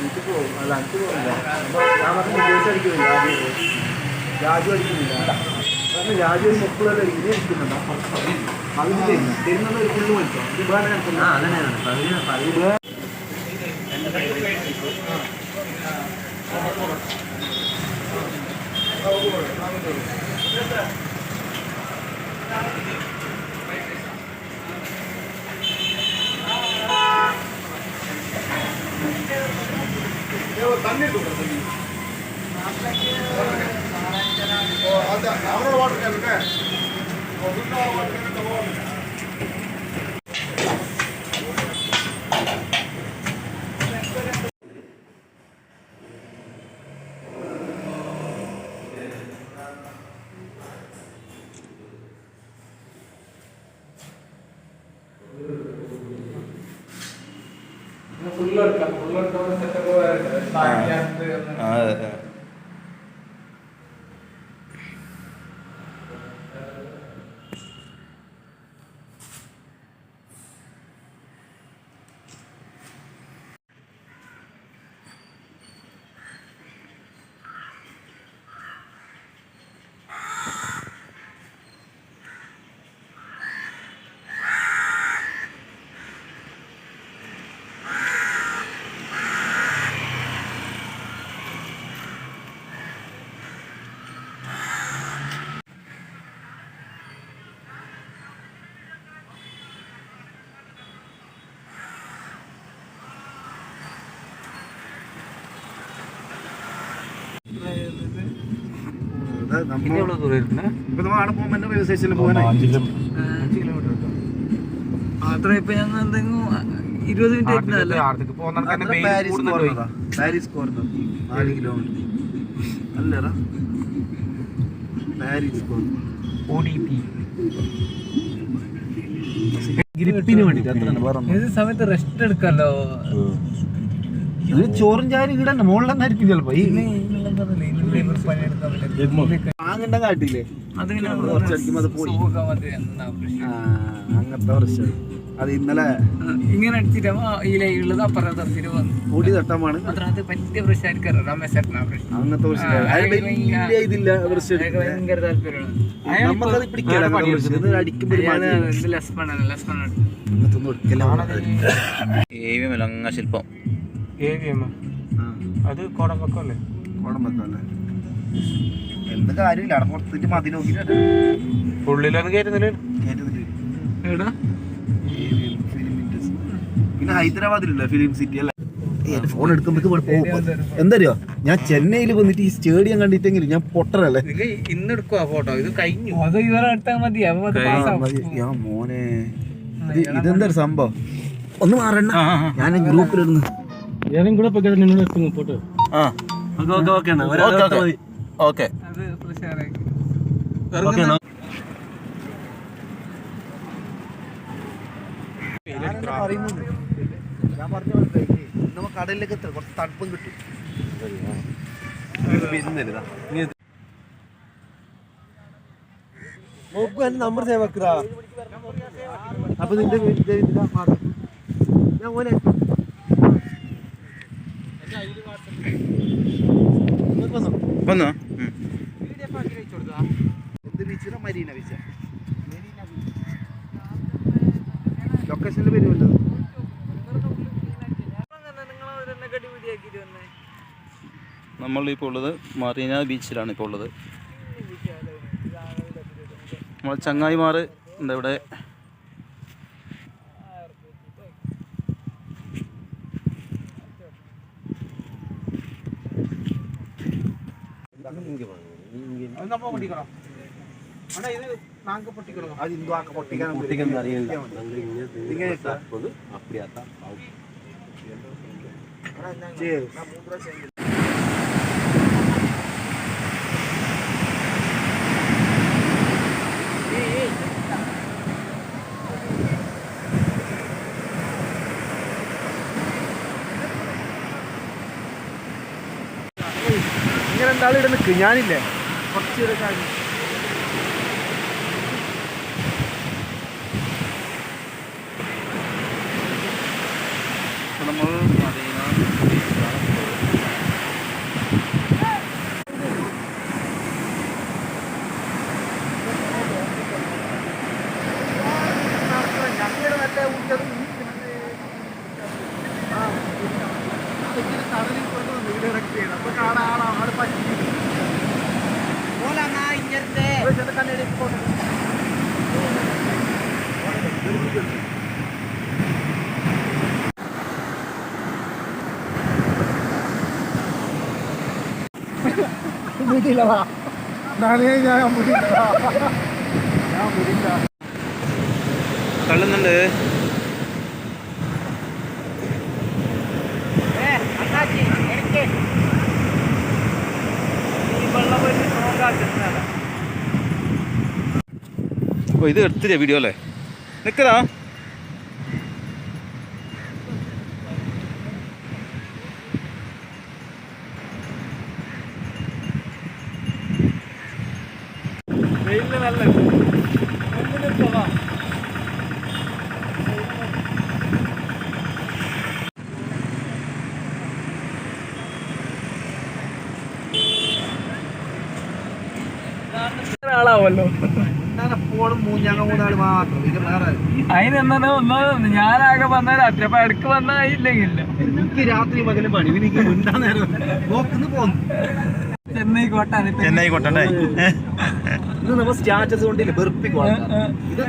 എനിക്ക് പോകും അല്ല എനിക്ക് പോകില്ല ഞാൻ പറഞ്ഞു വിദേശം അടിക്കുന്നില്ല ആദ്യം രാജു അടിക്കുന്നില്ല കാരണം രാജു ഒരു മുപ്പത് ഇനി അടിക്കുന്നുണ്ടോ പകുതി തരുന്നത് ഒരു ഫുള്ള് വലിച്ചോ ഇത് വേറെ ആ. അതന്നെയാണ് പകുതി പകുതി പിന്നെ എവിടെ ദൂരം ഇപ്പൊ നമ്മൾ അവിടെ പോകുമ്പോൾ റെയിൽവേ സ്റ്റേഷനിൽ പോകാനായി അഞ്ച് കിലോമീറ്റർ അത്ര ഇപ്പൊ ഞങ്ങൾ എന്തെങ്കിലും ഇരുപത് മിനിറ്റ് പാരീസ് കോർണറാ പാരീസ് കോർണർ നാല് കിലോമീറ്റർ. അല്ലടാ. പാരീസ് കോർണർ സമയത്ത് റെസ്റ്റ് എടുക്കാലോ? ഇത് ചോറും ചാരും ഇവിടെ മുകളിലെന്നായിരിക്കും ചിലപ്പോ. ഈ വാങ്ങണ്ട കാട്ടില്ലേ അത് അങ്ങനത്തെ പ്രശ്നം. അത് ഇന്നലെ ഇങ്ങനെ അടിച്ചിട്ട് ഈ വന്നു. പൊടി തട്ടമാണ്. അതിനകത്ത് പ്രശ്നം രമേശ് ചേട്ടനാ അങ്ങനത്തെ ഭയങ്കര- താല്പര്യമാണ്. ലസ്മണാണ് ലസ്മണാണ് ശില്പം. അത് കോടമ്പക്കല്ലേ എന്ത് കാര്യമില്ല അവിടെ പുറത്തിട്ട് മതി നോക്കിട്ട് ഉള്ളിലൊന്നും കയറ്റുന്നില്ല എടാ പിന്നെ ഹൈദരാബാദിലുള്ള ഫിലിം സിറ്റി അല്ലേ? ഫോൺ എടുക്കുമ്പോ എന്തറിയോ? ഞാൻ ചെന്നൈയിൽ വന്നിട്ട് ഈ സ്റ്റേഡിയം കണ്ടിട്ടെങ്കിൽ ഞാൻ പൊട്ടറല്ലേ? ഇന്ന് എടുക്കുക ഫോട്ടോ ഇത് കഴിഞ്ഞു. ഞാൻ മോനെ. ഇത് ഇതെന്താ സംഭവം? ഒന്ന് മാറണ്ട. ഞാൻ ഗ്രൂപ്പിലിരുന്ന് ഞാനും കൂടെ പോയി നിന്നോട് എത്തുന്നു പോട്ട്. ഓക്കെ അത് ഉഷാറായി. പറയുന്നത്? ഞാൻ പറഞ്ഞ പോലെ നമ്മ കടലിലേക്ക് എത്ര കുറച്ച് തണുപ്പും കിട്ടും. നമ്പർ സേവ് ആക്കുക അപ്പൊ നിന്റെ. ഞാൻ ഇങ്ങോട്ട് വന്നോ. മരീന ബീച്ച. ലൊക്കേഷനിൽ വരുമല്ലോ. നമ്മളിപ്പോൾ ഉള്ളത് മറീന ബീച്ചിലാണ് ഇപ്പോൾ ഉള്ളത്. നമ്മൾ ചങ്ങായിമാർ എന്താ ഇവിടെ. ಹಿಂಗೆ ಹಿಂಗೆ ನಮ್ಮ ಹೊಡಿಕೊಳ ಅಣ್ಣ ಇದು ನಾಲ್ಕು ಪಟ್ಟಿಗಳು ಅದು ಇಂದು ಹಾಕ ಪಟ್ಟಿಗೆ ಪಟ್ಟಿಗೆ ಅರಿಯಿಲ್ಲ ಹಿಂಗೆ ಹಾಕ್ಬೋದು ಅಪ್ಡಿ ಆತ രണ്ടാൾ ഇവിടെ നിൽക്ക് ഞാനില്ലേ കുറച്ച് നമ്മൾ ആ കടലിൽ പോയിട്ട് കാണാൻ മുടിയില്ല നാളെ ഞാൻ മുടിയില്ല ഞാൻ മുടിയില്ല തള്ളുന്നുണ്ട്. ഓ ഇത് എടുത്തില്ല വീഡിയോ അല്ലേ? നിക്കതാ വെയിലിന് ഒന്നും ഞാനാകെ വന്ന രാത്രി അപ്പൊ ഇടയ്ക്ക് വന്നാ എനിക്ക് രാത്രി പകലും പണി. എനിക്ക് മിണ്ടാൻ നേരം നോക്കുന്നു പോന്നു. ചെന്നൈ കോട്ടാണ് ചെന്നൈ കോട്ട ഇത് നമ്മൾ സ്റ്റാറ്റസ് കൊണ്ടില്ല? വെറുപ്പിക്കും ആൾക്കാരെ. ഇത്